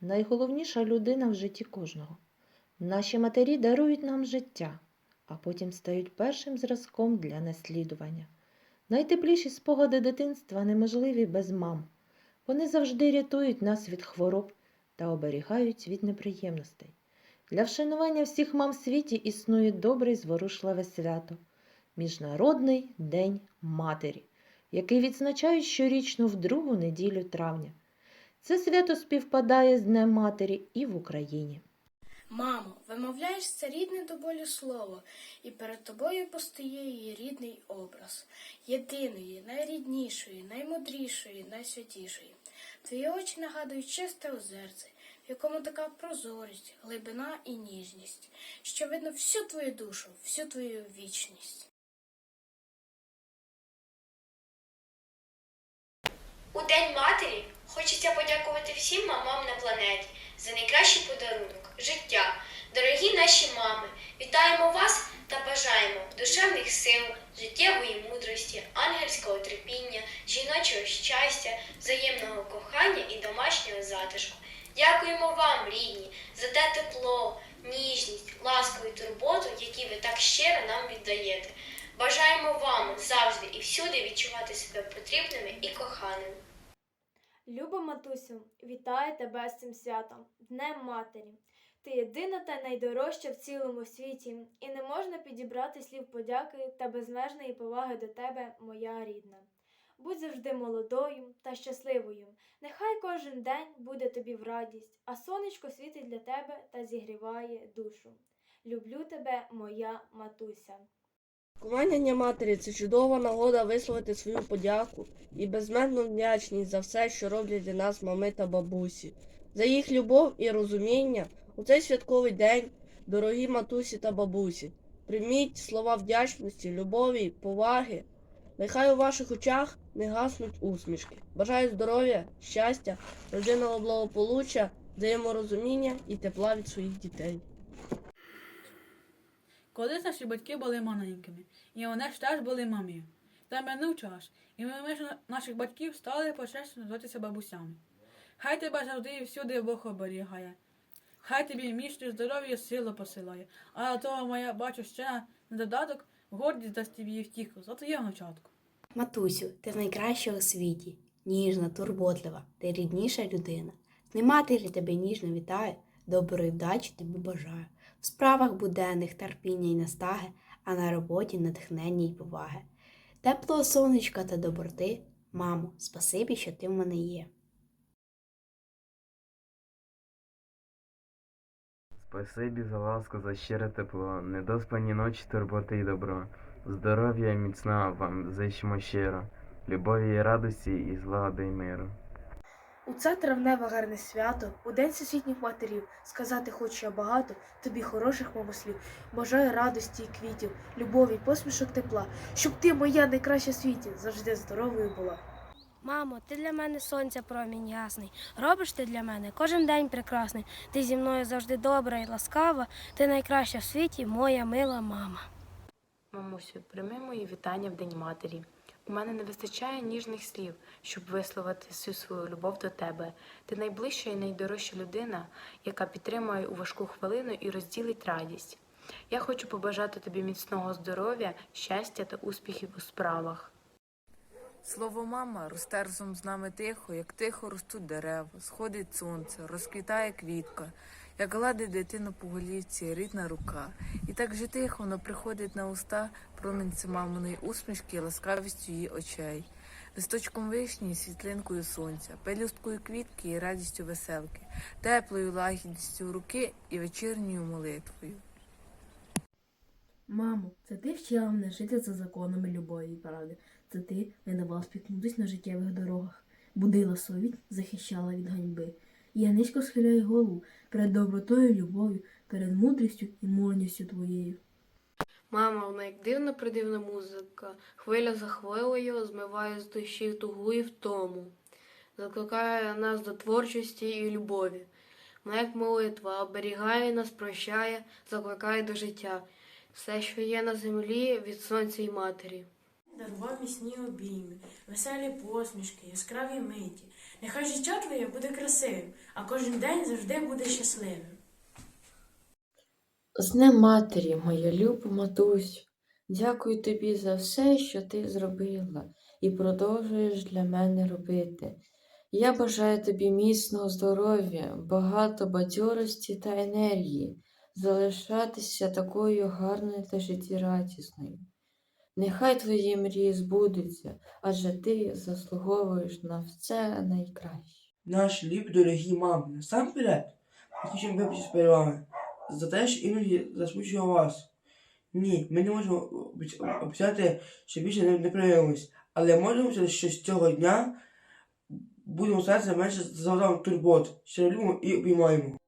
найголовніша людина в житті кожного. Наші матері дарують нам життя, а потім стають першим зразком для наслідування. Найтепліші спогади дитинства неможливі без мам. Вони завжди рятують нас від хвороб та оберігають від неприємностей. Для вшанування всіх мам в світі існує добре й зворушливе свято Міжнародний день матері, який відзначають щорічно в другу неділю травня. Це свято співпадає з Днем матері і в Україні. Мамо, вимовляєш це рідне до болю слово, і перед тобою постає її рідний образ, єдиної, найріднішої, наймудрішої, найсвятішої. Твої очі нагадують чисте озерце, в якому така прозорість, глибина і ніжність, що видно всю твою душу, всю твою вічність. У День матері хочеться подякувати всім мамам на планеті за найкращий подарунок життя. Дорогі наші мами, вітаємо вас та бажаємо душевних сил, життєвої мудрості, ангельського терпіння, жіночого щастя, взаємного кохання і домашнього затишку. Дякуємо вам, рідні, за те тепло, ніжність, ласку і турботу, які ви так щиро нам віддаєте. Бажаємо вам завжди і всюди відчувати себе потрібними і коханими. Люба матусю, вітаю тебе з цим святом, Днем Матері. Ти єдина та найдорожча в цілому світі, і не можна підібрати слів подяки та безмежної поваги до тебе, моя рідна. Будь завжди молодою та щасливою. Нехай кожен день буде тобі в радість, а сонечко світить для тебе та зігріває душу. Люблю тебе, моя матуся. Клоняння матері це чудова нагода висловити свою подяку і безмежну вдячність за все, що роблять для нас мами та бабусі, за їх любов і розуміння у цей святковий день, дорогі матусі та бабусі. Прийміть слова вдячності, любові, поваги. Нехай у ваших очах не гаснуть усмішки. Бажаю здоров'я, щастя, родинного благополуччя, взаєморозуміння і тепла від своїх дітей. Колись наші батьки були маленькими, і вони ж теж були мамі. Та минув час, і ми ми наших батьків стали почесно називатися бабусями. Хай тебе завжди і всюди Бог оберігає. Хай тобі міцне здоров'я силу посилає. А до того моя бачу ще на додаток гордість дасть тобі втіху за твоє внучатку. Матусю, ти найкраща у світі, ніжна, турботлива, ти рідніша людина. Днем матері тебе ніжно вітаю, доброї вдачі тобі бажаю. В справах буденних терпіння й настаги, а на роботі натхнення й поваги. Теплого сонечка та доброти, мамо, спасибі, що ти в мене є. Спасибі за ласку, за щире тепло, недоспані ночі, турботи і добро. Здоров'я і міцна вам зичимо щиро, любові і радості і злагоди й миру. У це травневе гарне свято, у День всесвітніх матерів, сказати хочу я багато, тобі хороших мамослів. Бажаю радості і квітів, любові, посмішок тепла, щоб ти, моя найкраща в світі, завжди здоровою була. Мамо, ти для мене сонця промінь ясний. Робиш ти для мене кожен день прекрасний. Ти зі мною завжди добра і ласкава. Ти найкраща в світі, моя мила мама. Мамусю, прийми мої вітання в День матері. У мене не вистачає ніжних слів, щоб висловити всю свою любов до тебе. Ти найближча і найдорожча людина, яка підтримує у важку хвилину і розділить радість. Я хочу побажати тобі міцного здоров'я, щастя та успіхів у справах. Слово мама росте з нами тихо, як тихо ростуть дерева, сходить сонце, розквітає квітка, як гладить дитину по голівці рідна рука. І так же тихо воно приходить на уста промінці маминої усмішки ласкавістю її очей, листочком вишні, світлинкою сонця, пелюсткою квітки і радістю веселки, теплою лагідністю руки і вечірньою молитвою. Мамо, це ти вчила мене жити за законами любові і правди. Це ти не давала спіткнутись на життєвих дорогах, будила совість, захищала від ганьби. І я низько схиляю голову перед добротою любов'ю, перед мудрістю і мужністю твоєю. Мама, вона як дивна придивна музика, хвиля за хвилею змиває з душі тугу і втому, закликає нас до творчості і любові. Вона як молитва оберігає нас, прощає, закликає до життя. Все, що є на землі від сонця й матері. Дарував міцні обійми, веселі посмішки, яскраві миті. Нехай життя твоє буде красивим, а кожен день завжди буде щасливим. З Днем матері, моя люба матусю, дякую тобі за все, що ти зробила і продовжуєш для мене робити. Я бажаю тобі міцного здоров'я, багато бадьорості та енергії, залишатися такою гарною та життєрадісною. Нехай твої мрії збудуться, адже ти заслуговуєш на все найкраще. Наші любі дорогі мами, насамперед, хочемо вибачитися перед вами за те, що іноді засмучуємо вас. Ні, ми не можемо обіцяти, що більше не, не проявимось, але можемо що з цього дня будемо старатися менше завдавати турбот, що любимо і обіймаємо.